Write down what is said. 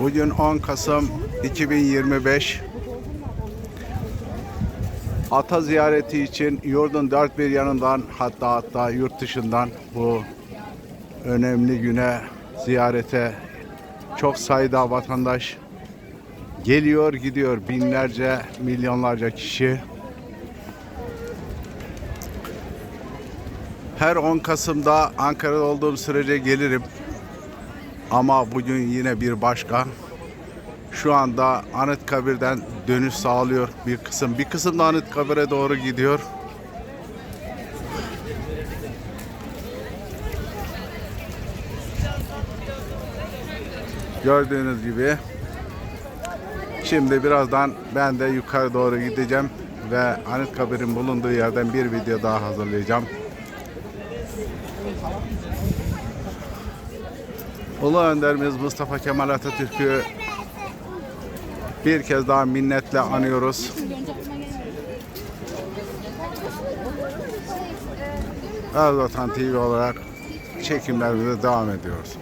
Bugün 10 Kasım 2025. Ata ziyareti için yurdun dört bir yanından hatta hatta yurt dışından bu önemli güne ziyarete çok sayıda vatandaş geliyor gidiyor binlerce milyonlarca kişi. Her 10 Kasım'da Ankara'da olduğum sürece gelirim. Ama bugün yine bir başka. Şu anda Anıtkabir'den dönüş sağlıyor bir kısım. Bir kısım da Anıtkabir'e doğru gidiyor. Gördüğünüz gibi şimdi birazdan ben de yukarı doğru gideceğim ve Anıtkabir'in bulunduğu yerden bir video daha hazırlayacağım. Ulu Önderimiz Mustafa Kemal Atatürk'ü bir kez daha minnetle anıyoruz. Erzatan TV olarak çekimlerimize devam ediyoruz.